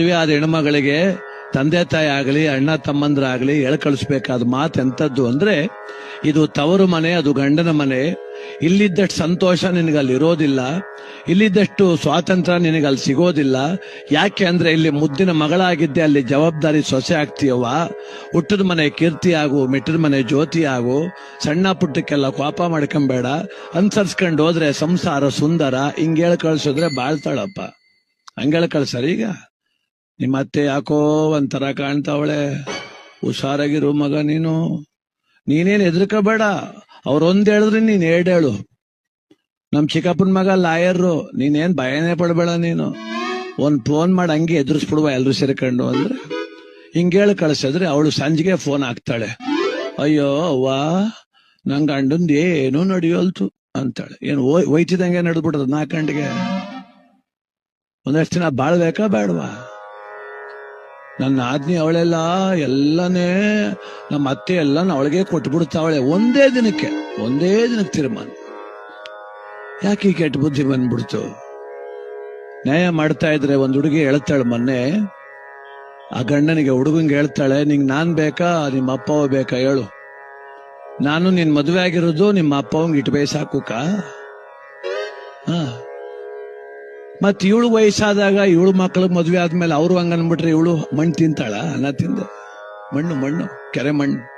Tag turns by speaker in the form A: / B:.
A: ಮದುವೆ ಆದ ಹೆಣ್ಮಗಳಿಗೆ, ತಂದೆ ತಾಯಿ ಆಗಲಿ, ಅಣ್ಣ ತಮ್ಮಂದ್ರಾಗ್ಲಿ ಎಳಕಳಿಸ್ಬೇಕಾದ ಮಾತು ಎಂತದ್ದು ಅಂದ್ರೆ, ಇದು ತವರು ಮನೆ, ಅದು ಗಂಡನ ಮನೆ. ಇಲ್ಲಿದ್ದಷ್ಟು ಸಂತೋಷ ನಿನಗೆ ಅಲ್ಲಿ ಇರೋದಿಲ್ಲ. ಇಲ್ಲಿದ್ದಷ್ಟು ಸ್ವಾತಂತ್ರ್ಯ ನಿನಗೆ ಅಲ್ಲಿ ಸಿಗೋದಿಲ್ಲ. ಯಾಕೆ ಅಂದ್ರೆ ಇಲ್ಲಿ ಮುದ್ದಿನ ಮಗಳಾಗಿದ್ದೆ, ಅಲ್ಲಿ ಜವಾಬ್ದಾರಿ ಸೊಸೆ ಆಗ್ತೀಯವ್ವ. ಹುಟ್ಟದ ಮನೆ ಕೀರ್ತಿ ಆಗು, ಮೆಟ್ಟದ ಮನೆ ಜ್ಯೋತಿ ಆಗು. ಸಣ್ಣ ಪುಟ್ಟಕ್ಕೆಲ್ಲ ಕೋಪ ಮಾಡ್ಕೊಂಬೇಡ. ಅನ್ಸರ್ಸ್ಕೊಂಡು ಹೋದ್ರೆ ಸಂಸಾರ ಸುಂದರ. ಹಿಂಗೇಳ್ ಕಳ್ಸಿದ್ರೆ ಬಾಳ್ತಾಳಪ್ಪ ಹಂಗೇಳ್ ಕಳ್ಸರಿ ಈಗ? ನಿಮ್ಮ ಅತ್ತೆ ಯಾಕೋ ಒಂಥರ ಕಾಣ್ತಾವಳೆ. ಹುಷಾರಾಗಿರು ಮಗ ನೀನು. ನೀನೇನ್ ಹೆದರ್ಕೋಬೇಡ. ಅವ್ರೊಂದ್ ಹೇಳಿದ್ರೆ ನೀನ್ ಎರಡು ಹೇಳು. ನಮ್ ಚಿಕ್ಕಪ್ಪನ ಮಗ ಲಾಯರು ನೀನೇನ್ ಭಯನೇ ಪಡ್ಬೇಡ ನೀನು. ಒಂದ್ ಫೋನ್ ಮಾಡಿ ಹಂಗೆ ಎದುರಿಸ್ಬಿಡುವ ಎಲ್ರು ಸೇರ್ಕೊಂಡು ಅಂದ್ರೆ. ಹಿಂಗೇಳಿ ಕಳ್ಸಿದ್ರೆ ಅವಳು ಸಂಜೆಗೆ ಫೋನ್ ಹಾಕ್ತಾಳೆ. ಅಯ್ಯೋ ಅವ್ವ ನಂಗ ಗಂಡಂದ್ ಏನೂ ನಡೆಯೋಲ್ತು ಅಂತಾಳೆ. ಏನ್ ಹೋಯ್ ಒಯ್ತಿದಂಗೆ ನಡೆದ್ಬಿಟ್ಟದ ನಾಲ್ಕು ಗಂಟೆಗೆ ಒಂದಷ್ಟು ದಿನ ಬಾಳ್ಬೇಕಾ ಬೇಡವಾ? ನನ್ನ ಆಜ್ಞೆ ಅವಳೆಲ್ಲ, ಎಲ್ಲನೇ ನಮ್ಮ ಅತ್ತೆ ಎಲ್ಲ ಅವಳಿಗೆ ಕೊಟ್ಬಿಡ್ತಾವಳೆ ಒಂದೇ ದಿನಕ್ಕೆ ಒಂದೇ ದಿನಕ್ಕೆ ತೀರ್ಮಾನ. ಯಾಕೆ ಕೆಟ್ಟ ಬುದ್ಧಿ ಬಂದ್ಬಿಡ್ತು? ನ್ಯಾಯ ಮಾಡ್ತಾ ಇದ್ರೆ ಒಂದು ಹುಡುಗಿ ಹೇಳ್ತಾಳೆ ಮೊನ್ನೆ, ಆ ಗಂಡನಿಗೆ ಹುಡುಗಂಗೆ ಹೇಳ್ತಾಳೆ, ನಿಂಗ್ ನಾನ್ ಬೇಕಾ? ನಿಮ್ಮ ಅಪ್ಪವ ಬೇಕಾ? ಹೇಳು. ನಾನು ನಿನ್ ಮದುವೆ ಆಗಿರೋದು ನಿಮ್ಮ ಅಪ್ಪವಂಗೆ ಇಟ್ಟು ಬೇಸಾಕುಕ ಹಾ. ಮತ್ ಇವಳು ವಯಸ್ಸಾದಾಗ ಇವಳು ಮಕ್ಕಳು ಮದ್ವೆ ಆದ್ಮೇಲೆ ಅವ್ರು ಹಂಗ ಅನ್ಬಿಟ್ರೆ ಇವಳು ಮಣ್ಣು ತಿಂತಾಳ? ಅನ್ನ ತಿಂದ. ಮಣ್ಣು ಮಣ್ಣು, ಕೆರೆ ಮಣ್ಣು.